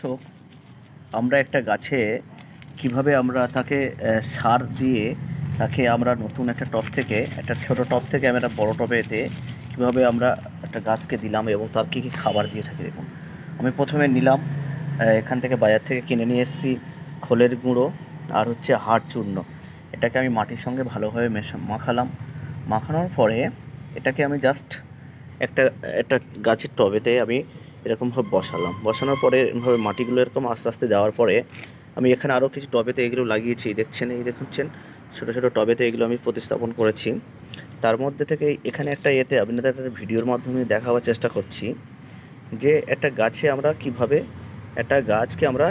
দর্শক আমরা একটা গাছে কীভাবে আমরা তাকে সার দিয়ে তাকে আমরা নতুন একটা টব থেকে, একটা ছোট টব থেকে আমরা একটা বড় টবেতে কীভাবে আমরা একটা গাছকে দিলাম এবং তার কী কী খাবার দিয়ে থাকি দেখুন। আমি প্রথমে নিলাম এখান থেকে বাজার থেকে কিনে নিয়ে এসেছি খোলের গুঁড়ো আর হচ্ছে হাড় চূর্ণ। এটাকে আমি মাটির সঙ্গে ভালোভাবে মেশা, মাখালাম। মাখানোর পরে এটাকে আমি জাস্ট একটা একটা গাছের টবেতে আমি এরকমভাবে বসালাম। বসানোর পরে এরকমভাবে মাটিগুলো এরকম আস্তে আস্তে দেওয়ার পরে আমি এখানে আরও কিছু টবেতে এগুলো লাগিয়েছি। দেখছেন, এই দেখছেন ছোটো ছোটো টবেতে এগুলো আমি প্রতিস্থাপন করেছি। তার মধ্যে থেকে এখানে একটা এতে আপনাদের ভিডিওর মাধ্যমে দেখাবার চেষ্টা করছি যে একটা গাছে আমরা কীভাবে, একটা গাছকে আমরা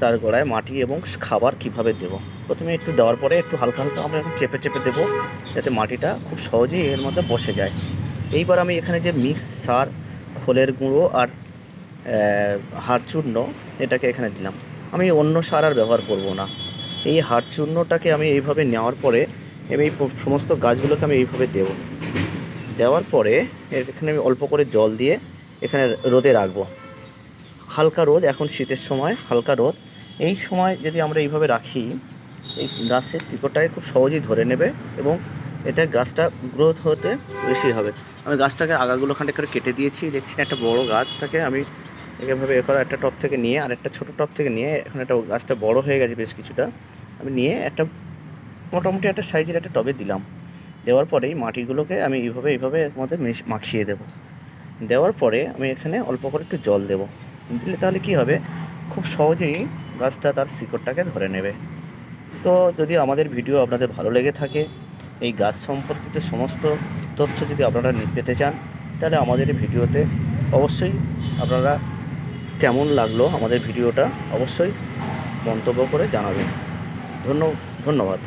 তার গোড়ায় মাটি এবং খাবার কীভাবে দেব। প্রথমে একটু দেওয়ার পরে একটু হালকা হালকা আমরা এখন চেপে চেপে দেবো যাতে মাটিটা খুব সহজেই এর মধ্যে বসে যায়। এইবার আমি এখানে যে মিক্স সার খোলের গুঁড়ো আর আহ, হাড় চূর্ণ এটাকে এখানে দিলাম। আমি অন্য সার আর ব্যবহার করব না। এই হাড় চূর্ণটাকে আমি এইভাবে নেওয়ার পরে এই সমস্ত গাছগুলোকে আমি এইভাবে দেব। দেওয়ার পরে এখানে আমি অল্প করে জল দিয়ে এখানে রোদে রাখব। হালকা রোদ এখন শীতের সময় হালকা রোদ। এই সময় যদি আমরা এইভাবে রাখি এই গাছের শিকড়টাকে খুব সহজেই ধরে নেবে এবং এটা গাছটা গ্রোথ হতে বেশি হবে। আমি গাছটাকে আগাগুলো খানিক করে কেটে দিয়েছি, দেখছি না একটা বড় গাছটাকে আমি এভাবে এ করা একটা টপ থেকে নিয়ে আর একটা ছোটো টপ থেকে নিয়ে, এখন একটা গাছটা বড় হয়ে গেছে বেশ কিছুটা। আমি নিয়ে একটা মোটামুটি একটা সাইজের একটা টবে দিলাম। দেওয়ার পরেই মাটিগুলোকে আমি এইভাবে এইভাবে মধ্যে মাখিয়ে দেবো। দেওয়ার পরে আমি এখানে অল্প করে একটু জল দেবো। দিলে তাহলে কি হবে? খুব সহজেই গাছটা তার শিকড়টাকে ধরে নেবে। তো যদি আমাদের ভিডিও আপনাদের ভালো লেগে থাকে এই গাছ সম্পর্কিত সমস্ত তথ্য যদি আপনারা পেতে চান, তাহলে আমাদের ভিডিওতে অবশ্যই আপনারা কেমন লাগল আমাদের ভিডিওটা অবশ্যই মন্তব্য করে জানাবেন। ধন্য ধন্যবাদ।